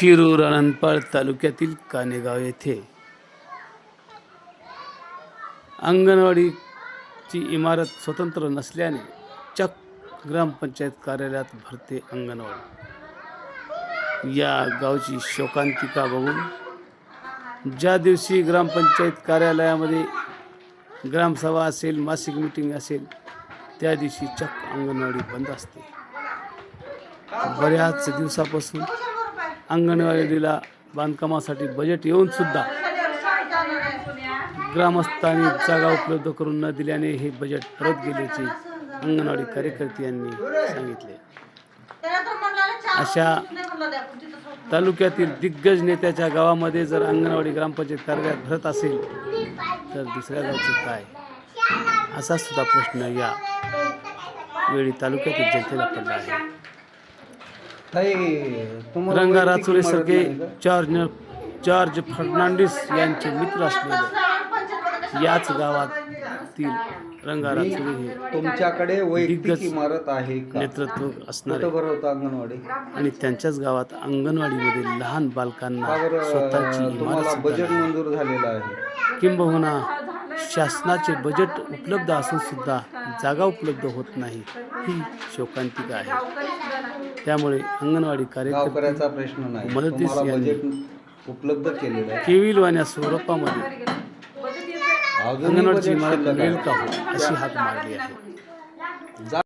शिरूर अनंतपाळ तालुक्यातील कानेगाव येथे अंगणवाडीची इमारत स्वतंत्र नसल्याने चक ग्रामपंचायत कार्यालयात भरते अंगणवाडी. या गावची शोकांतिका बघून ज्या दिवशी ग्रामपंचायत कार्यालयामध्ये ग्रामसभा असेल मासिक मिटिंग असेल त्या दिवशी चक अंगणवाडी बंद असते. बऱ्याच दिवसापासून अंगणवाडीला बांधकामासाठी बजेट येऊन सुद्धा ग्रामस्थांनी जागा उपलब्ध करून न दिल्याने हे बजेट परत गेल्याचे अंगणवाडी कार्यकर्ते यांनी सांगितले. अशा तालुक्यातील दिग्गज नेत्याच्या गावामध्ये जर अंगणवाडी ग्रामपंचायत कार्यालयात भरत असेल तर दुसऱ्या गावचे काय? असा सुद्धा प्रश्न या वेळी तालुक्यातील जनतेला पडला आहे. रंगा राचोरे का? जॉर्ज जॉर्ज फर्नांडिस यांचे मित्र असलेले. याच गावातील रंगा राचोरे हे तुमच्याकडे वैयक्तिक दिग्गज इमारत आहे का? नेतृत्व असणारे कुठं भरवतं अंगणवाडी? आणि त्यांच्याच गावात अंगणवाडीमध्ये लहान बालकांना बरं? स्वतःची इमारत तुम्हाला सुद्धा बजेट नाही. मंजूर झालेलं आहे. किंबहुना शासनाचे बजेट उपलब्ध असून सुद्धा जागा उपलब्ध होत नाही. ही शोकांतिका आहे. त्यामुळे अंगणवाडी कार्यकर्ते गावकऱ्याचा प्रश्न नाही. तुम्हाला यांनी- बजेट उपलब्ध केलेलं आहे. केविलवाण्या स्वरूपामध्ये अंगणवाडीची बजेट इमारत शिल्लक मिळेल आहे. का हो अशी हाक मारली आहे